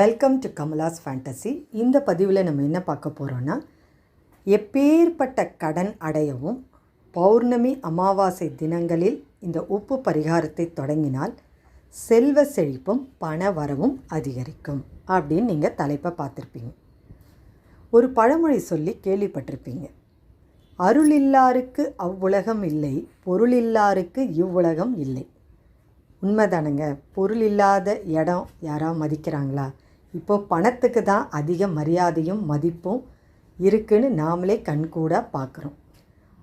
Welcome to Kamala's fantasy இந்த பதிவில் நம்ம என்ன பார்க்க போகிறோன்னா எப்பேற்பட்ட கடன் அடையவும் பௌர்ணமி அமாவாசை தினங்களில் இந்த உப்பு பரிகாரத்தை தொடங்கினால் செல்வ செழிப்பும் பண வரவும் அதிகரிக்கும் அப்படின்னு நீங்கள் தலைப்பை பார்த்துருப்பீங்க. ஒரு பழமொழி சொல்லி கேள்விப்பட்டிருப்பீங்க. அருளில்லாருக்கு அவ்வுலகம் இல்லை பொருளில்லாருக்கு இவ்வுலகம் இல்லை. உண்மைதானுங்க? பொருள் இல்லாத இடம் யாராவது மதிக்கிறாங்களா? இப்போ பணத்துக்கு தான் அதிக மரியாதையும் மதிப்பும் இருக்குன்னு நாமளே கண்கூட பார்க்குறோம்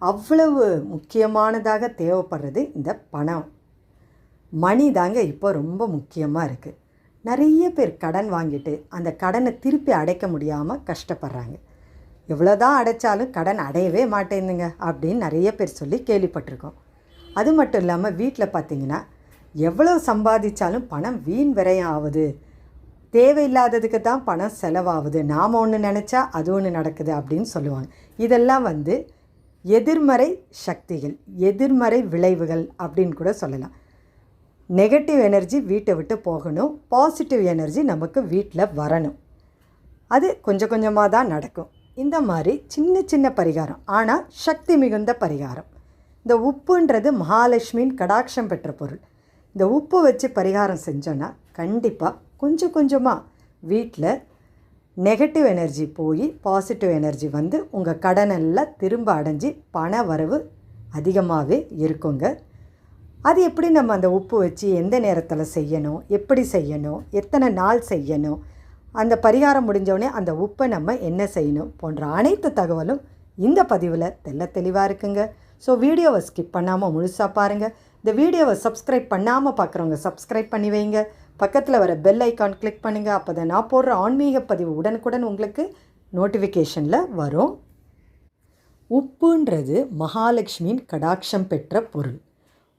அவ்வளவு முக்கியமானதாக தேவைப்படுறது இந்த பணம். மணி தாங்க இப்போ ரொம்ப முக்கியமாக இருக்குது நிறைய பேர் கடன் வாங்கிட்டு அந்த கடனை திருப்பி அடைக்க முடியாமல் கஷ்டப்படுறாங்க. எவ்வளோதான் அடைச்சாலும் கடன் அடையவே மாட்டேங்குதுங்க அப்படின்னு நிறைய பேர் சொல்லி கேள்விப்பட்டிருக்கோம். அது மட்டும் இல்லாமல் வீட்டில் பார்த்தீங்கன்னா எவ்வளோ சம்பாதிச்சாலும் பணம் வீண் விரையம் ஆகுது. தேவையில்லாததுக்கு தான் பணம் செலவாகுது. நாம் ஒன்று நினச்சா அது ஒன்று நடக்குது அப்படின்னு சொல்லுவாங்க. இதெல்லாம் வந்து எதிர்மறை சக்திகள் எதிர்மறை விளைவுகள் அப்படின்னு கூட சொல்லலாம். நெகட்டிவ் எனர்ஜி வீட்டை விட்டு போகணும். பாசிட்டிவ் எனர்ஜி நமக்கு வீட்டில் வரணும். அது கொஞ்சம் கொஞ்சமாக தான் நடக்கும். இந்த மாதிரி சின்ன சின்ன பரிகாரம். ஆனால் சக்தி மிகுந்த பரிகாரம். இந்த உப்புன்றது மகாலட்சுமியின் கடாட்சம் பெற்ற பொருள். இந்த உப்பு வச்சு பரிகாரம் செஞ்சோன்னா கண்டிப்பாக கொஞ்சம் கொஞ்சமாக வீட்டில் நெகட்டிவ் எனர்ஜி போய் பாசிட்டிவ் எனர்ஜி வந்து உங்கள் கடனெல்லாம் திரும்ப அடைஞ்சி பண வரவு அதிகமாகவே இருக்குங்க. அது எப்படி நம்ம அந்த உப்பு வச்சு எந்த நேரத்தில் செய்யணும் எப்படி செய்யணும் எத்தனை நாள் செய்யணும் அந்த பரிகாரம் முடிஞ்சவுடனே அந்த உப்பை நம்ம என்ன செய்யணும் போன்ற அனைத்து தகவலும் இந்த பதிவில் தெல்ல தெளிவாக இருக்குங்க. ஸோ வீடியோவை ஸ்கிப் பண்ணாமல் முழுசாக பாருங்கள் இந்த வீடியோவை சப்ஸ்கிரைப் பண்ணாமல் பார்க்குறவங்க சப்ஸ்கிரைப் பண்ணி வைங்க. பக்கத்தில் வர பெல் ஐக்கான் கிளிக் பண்ணுங்கள் அப்போ தான் நான் போடுற ஆன்மீக பதிவு உடனுக்குடன் உங்களுக்கு நோட்டிஃபிகேஷனில் வரும். உப்புன்றது மகாலட்சுமியின் கடாட்சம் பெற்ற பொருள்.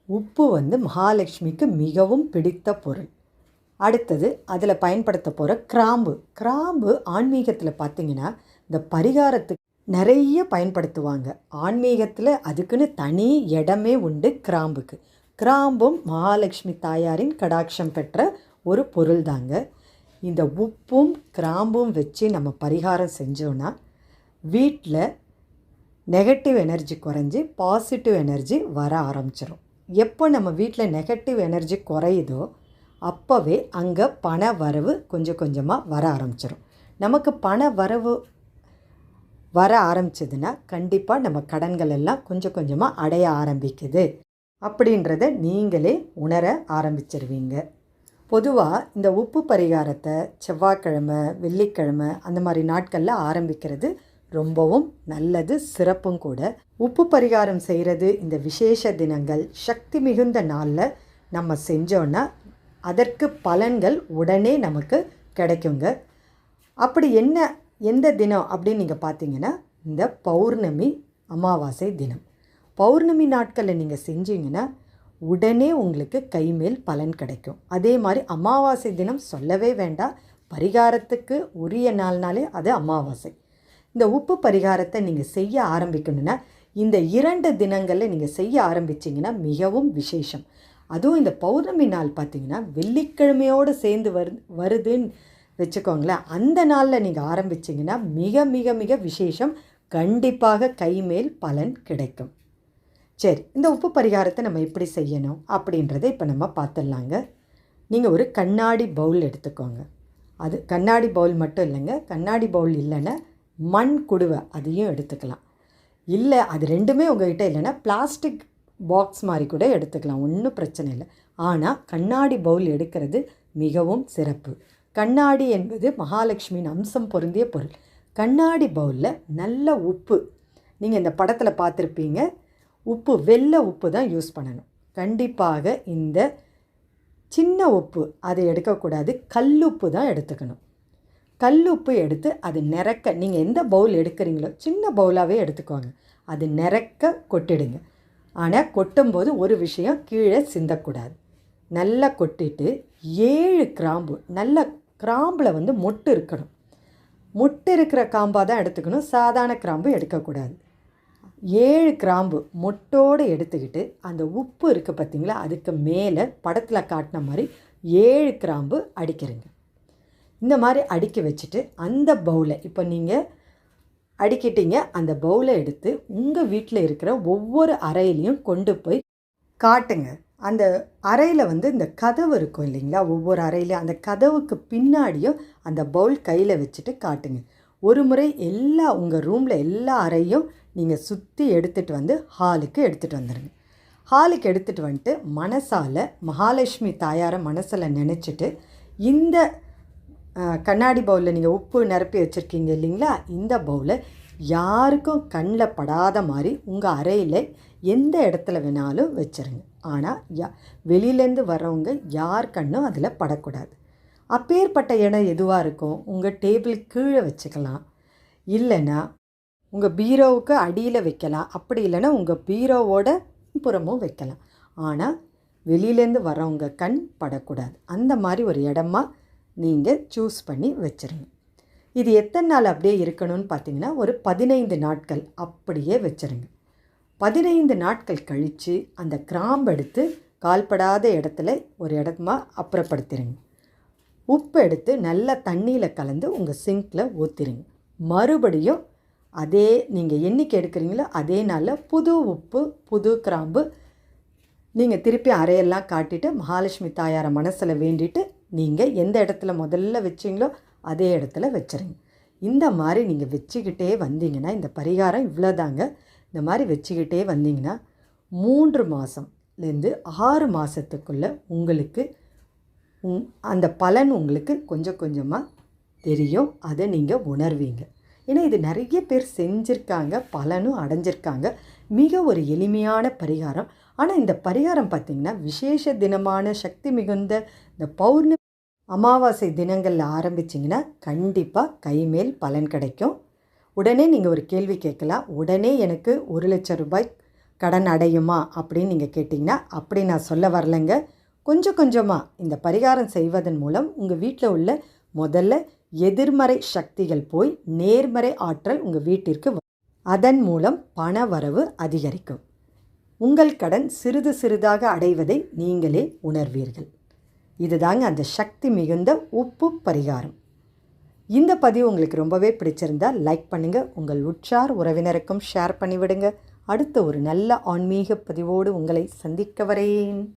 உப்பு வந்து மகாலட்சுமிக்கு மிகவும் பிடித்த பொருள். அடுத்தது அதில் பயன்படுத்த போகிற கிராம்பு. கிராம்பு ஆன்மீகத்தில் பார்த்திங்கன்னா இந்த பரிகாரத்துக்கு நிறைய பயன்படுத்துவாங்க. ஆன்மீகத்தில் அதுக்குன்னு தனி இடமே உண்டு கிராம்புக்கு. கிராம்பும் மகாலட்சுமி தாயாரின் கடாட்சம் பெற்ற ஒரு பொருள் தாங்க. இந்த உப்பும் கிராம்பும் வச்சு நம்ம பரிகாரம் செஞ்சோன்னா வீட்டில் நெகட்டிவ் எனர்ஜி குறைஞ்சி பாசிட்டிவ் எனர்ஜி வர ஆரம்பிச்சிடும் எப்போ நம்ம வீட்டில் நெகட்டிவ் எனர்ஜி குறையுதோ அப்போவே அங்கே பண வரவு கொஞ்சம் கொஞ்சமாக வர ஆரம்பிச்சிடும் நமக்கு பண வரவு வர ஆரம்பிச்சதுன்னா கண்டிப்பாக நம்ம கடன்கள் எல்லாம் கொஞ்சம் கொஞ்சமாக அடைய ஆரம்பிக்குது. அப்படின்றத நீங்களே உணர ஆரம்பிச்சிருவீங்க. பொதுவாக இந்த உப்பு பரிகாரத்தை செவ்வாய்க்கிழமை வெள்ளிக்கிழமை அந்த மாதிரி நாட்களில் ஆரம்பிக்கிறது ரொம்பவும் நல்லது சிறப்பும் கூட. உப்பு பரிகாரம் செய்கிறது இந்த விசேஷ தினங்கள் சக்தி மிகுந்த நாளில் நம்ம செஞ்சோன்னா அதற்கு பலன்கள் உடனே நமக்கு கிடைக்குங்க. அப்படி என்ன எந்த தினம் அப்படின்னு நீங்கள் பார்த்தீங்கன்னா இந்த பௌர்ணமி அமாவாசை தினம். பௌர்ணமி நாட்களில் நீங்கள் செஞ்சீங்கன்னா உடனே உங்களுக்கு கைமேல் பலன் கிடைக்கும். அதே மாதிரி அமாவாசை தினம் சொல்லவே வேண்டாம். பரிகாரத்துக்கு உரிய நாள்னாலே அது அமாவாசை. இந்த உப்பு பரிகாரத்தை நீங்கள் செய்ய ஆரம்பிக்கணுன்னா இந்த இரண்டு தினங்களில் நீங்கள் செய்ய ஆரம்பிச்சிங்கன்னா மிகவும் விசேஷம். அதுவும் இந்த பௌர்ணமி நாள் பார்த்தீங்கன்னா வெள்ளிக்கிழமையோடு சேர்ந்து வரு வருதுன்னு வச்சுக்கோங்களேன். அந்த நாளில் நீங்கள் ஆரம்பிச்சிங்கன்னா மிக மிக மிக விசேஷம். கண்டிப்பாக கைமேல் பலன் கிடைக்கும். சரி இந்த உப்பு பரிகாரத்தை நம்ம எப்படி செய்யணும் அப்படின்றத இப்போ நம்ம பார்த்துடலாங்க நீங்கள் ஒரு கண்ணாடி பவுல் எடுத்துக்கோங்க. அது கண்ணாடி பவுல் மட்டும் இல்லைங்க கண்ணாடி பவுல் இல்லைன்னா மண் குடுவை அதையும் எடுத்துக்கலாம். இல்லை அது ரெண்டுமே உங்கள்கிட்ட இல்லைன்னா பிளாஸ்டிக் பாக்ஸ் மாதிரி கூட எடுத்துக்கலாம் ஒன்றும் பிரச்சனை இல்லை. ஆனால் கண்ணாடி பவுல் எடுக்கிறது மிகவும் சிறப்பு. கண்ணாடி என்பது மகாலட்சுமியின் அம்சம் பொருந்திய பொருள். கண்ணாடி பவுலில் நல்ல உப்பு. நீங்கள் இந்த படத்தில் பார்த்துருப்பீங்க உப்பு வெள்ளை உப்பு தான் யூஸ் பண்ணணும். கண்டிப்பாக இந்த சின்ன உப்பு அதை எடுக்கக்கூடாது. கல்லுப்பு தான் எடுத்துக்கணும். கல்லுப்பு எடுத்து அது நிறக்க நீங்கள் எந்த பவுல் எடுக்கிறீங்களோ சின்ன பவுலாகவே எடுத்துக்கோங்க. அது நிறக்க கொட்டிடுங்க. ஆனால் கொட்டும்போது ஒரு விஷயம் கீழே சிந்தக்கூடாது. நல்லா கொட்டிட்டு ஏழு கிராம்பு நல்ல கிராம்பில் வந்து மொட்டு இருக்கணும். மொட்டு இருக்கிற காம்பாக தான் எடுத்துக்கணும். சாதாரண கிராம்பு எடுக்கக்கூடாது. ஏழு கிராம்பு மொட்டோடு எடுத்துக்கிட்டு அந்த உப்பு இருக்குது பார்த்தீங்களா அதுக்கு மேலே படத்தில் காட்டின மாதிரி ஏழு கிராம்பு அடிக்கிறேங்க. இந்த மாதிரி அடுக்கி வச்சுட்டு அந்த பவுலை இப்போ நீங்கள் அடிக்கிட்டீங்க அந்த பவுலை எடுத்து உங்கள் வீட்டில் இருக்கிற ஒவ்வொரு அறையிலையும் கொண்டு போய் காட்டுங்க. அந்த அறையில் வந்து இந்த கதவு இருக்கும் இல்லைங்களா ஒவ்வொரு அறையிலையும் அந்த கதவுக்கு பின்னாடியும் அந்த பவுல் கையில் வச்சுட்டு காட்டுங்க. ஒரு முறை எல்லா உங்கள் ரூமில் எல்லா அறையும் நீங்கள் சுற்றி எடுத்துகிட்டு வந்து ஹாலுக்கு எடுத்துகிட்டு வந்துடுங்க ஹாலுக்கு எடுத்துகிட்டு வந்துட்டு மனசால் மகாலட்சுமி தாயாரை மனசில் நினச்சிட்டு இந்த கண்ணாடி பவுலில் நீங்கள் உப்பு நிரப்பி வச்சுருக்கீங்க இல்லைங்களா? இந்த பவுலை யாருக்கும் கண்ணில் படாத மாதிரி உங்கள் அறையில் எந்த இடத்துல வேணாலும் வச்சுருங்க. ஆனால் யா வெளியிலேருந்து வர்றவங்க யார் கண்ணும் அதில் படக்கூடாது. அப்பேற்பட்ட இடம் எதுவாக இருக்கும்? உங்கள் டேபிள் கீழே வச்சுக்கலாம். இல்லைன்னா உங்கள் பீரோவுக்கு அடியில் வைக்கலாம். அப்படி இல்லைன்னா உங்கள் பீரோவோட புறமும் வைக்கலாம். ஆனால் வெளியிலேருந்து வரவங்க கண் படக்கூடாது. அந்த மாதிரி ஒரு இடமா நீங்கள் சூஸ் பண்ணி வச்சுருங்க. இது எத்தனை நாள் அப்படியே இருக்கணும்னு பார்த்தீங்கன்னா ஒரு பதினைந்து நாட்கள் அப்படியே வச்சுருங்க. பதினைந்து நாட்கள் கழித்து அந்த கிராம்பு எடுத்து கால்படாத இடத்துல ஒரு இடமா அப்புறப்படுத்திடுங்க உப்பு எடுத்து நல்லா தண்ணியில் கலந்து உங்கள் சிங்கில் ஊற்றிடுங்க மறுபடியும் அதே நீங்கள் என்றைக்கு எடுக்கிறீங்களோ அதே நாளில் புது உப்பு புது கிராம்பு நீங்கள் திருப்பி அறையெல்லாம் காட்டிட்டு மகாலட்சுமி தாயாரை மனசில் வேண்டிட்டு நீங்கள் எந்த இடத்துல முதல்ல வச்சிங்களோ அதே இடத்துல வச்சுருங்க. இந்த மாதிரி நீங்கள் வச்சுக்கிட்டே வந்தீங்கன்னா இந்த பரிகாரம் இவ்வளோதாங்க இந்த மாதிரி வச்சுக்கிட்டே வந்தீங்கன்னா மூன்று மாதம்லேருந்து ஆறு மாதத்துக்குள்ளே உங்களுக்கு உங் அந்த பலன் உங்களுக்கு கொஞ்சம் கொஞ்சமாக தெரியும். அதை நீங்கள் உணர்வீங்க. ஏன்னா இது நிறைய பேர் செஞ்சுருக்காங்க பலனும் அடைஞ்சிருக்காங்க. மிக ஒரு எளிமையான பரிகாரம். ஆனால் இந்த பரிகாரம் பார்த்திங்கன்னா விசேஷ தினமான சக்தி மிகுந்த இந்த பௌர்ணமி அமாவாசை தினங்களில் ஆரம்பிச்சிங்கன்னா கண்டிப்பாக கைமேல் பலன் கிடைக்கும். உடனே நீங்கள் ஒரு கேள்வி கேட்கலாம். உடனே எனக்கு ஒரு லட்சம் ரூபாய் கடன் அடையுமா அப்படின்னு நீங்கள் கேட்டிங்கன்னா அப்படி நான் சொல்ல வரலைங்க. கொஞ்சம் கொஞ்சமாக இந்த பரிகாரம் செய்வதன் மூலம் உங்கள் வீட்டில் உள்ள முதல்ல எதிர்மறை சக்திகள் போய் நேர்மறை ஆற்றல் உங்கள் வீட்டிற்கு வரும். அதன் மூலம் பண வரவு அதிகரிக்கும். உங்கள் கடன் சிறிது சிறிதாக அடைவதை நீங்களே உணர்வீர்கள். இதுதாங்க அந்த சக்தி மிகுந்த உப்பு பரிகாரம். இந்த பதிவு உங்களுக்கு ரொம்பவே பிடிச்சிருந்தால் லைக் பண்ணுங்கள் உங்கள் உற்றார் உறவினருக்கும் ஷேர் பண்ணிவிடுங்க. அடுத்த ஒரு நல்ல ஆன்மீக பதிவோடு உங்களை சந்திக்க வரேன்.